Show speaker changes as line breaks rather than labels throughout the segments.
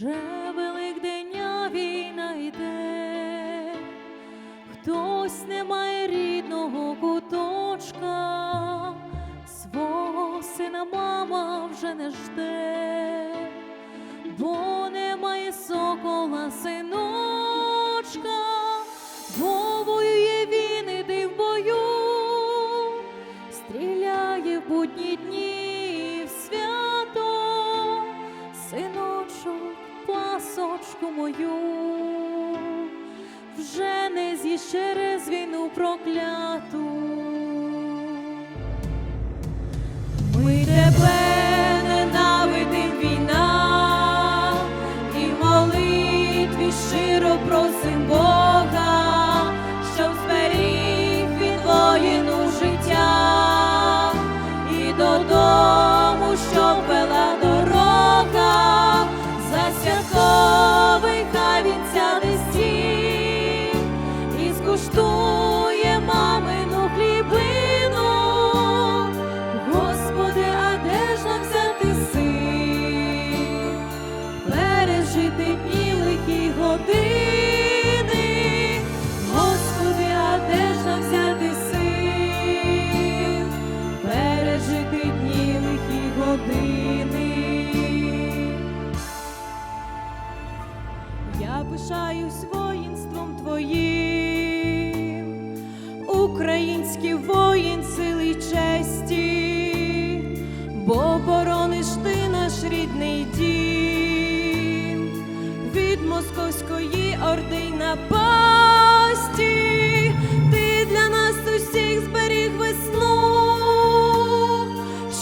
Вже Великдення війна йде, хтось не має рідного куточка, свого сина мама вже не жде, бо немає сокола синочка, пасочку мою, вже не з'їсть через війну прокляту. Ми тебе ненавидим війна, і молитві щиро просим український воїн сили й честі, бо борониш ти наш рідний дім від московської орди й напасті. Ти для нас усіх зберіг весну,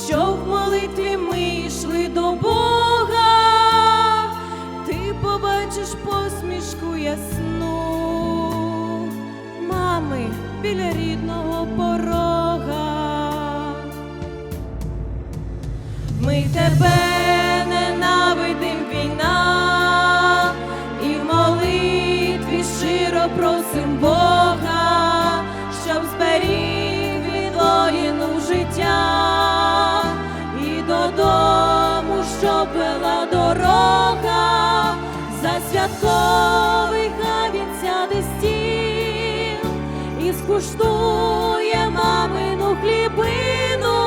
що в молитві ми йшли до Бога, ти побачиш посмішку ясну, мами біля рідного порога. Ми тебе ненавидим війна, і в молитві щиро просим Бога, і скуштує мамину хлібину.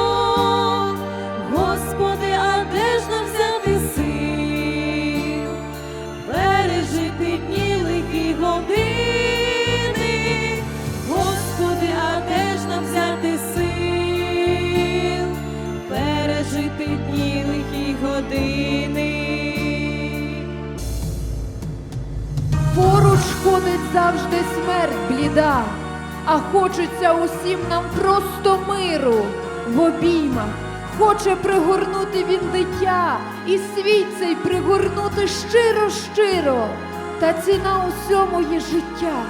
Господи, а де ж нам взяти сил, пережити дні лихі години, Господи, а де ж нам взяти сил, пережити дні лихі години.
Поруч ходить завжди смерть бліда, а хочеться усім нам просто миру в обіймах. Хоче пригорнути він дитя і світ цей пригорнути щиро, щиро. Та ціна усьому є життя.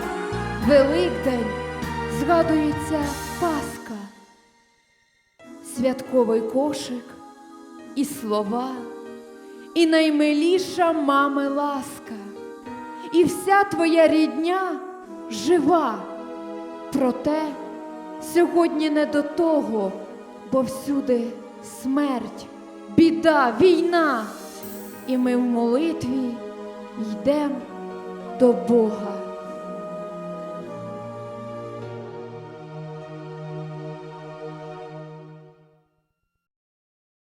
Великдень згадується Пасха, святковий кошик і слова, і наймиліша мами ласка і вся твоя рідня жива. Проте сьогодні не до того, бо всюди смерть, біда, війна, і ми в молитві йдемо до Бога.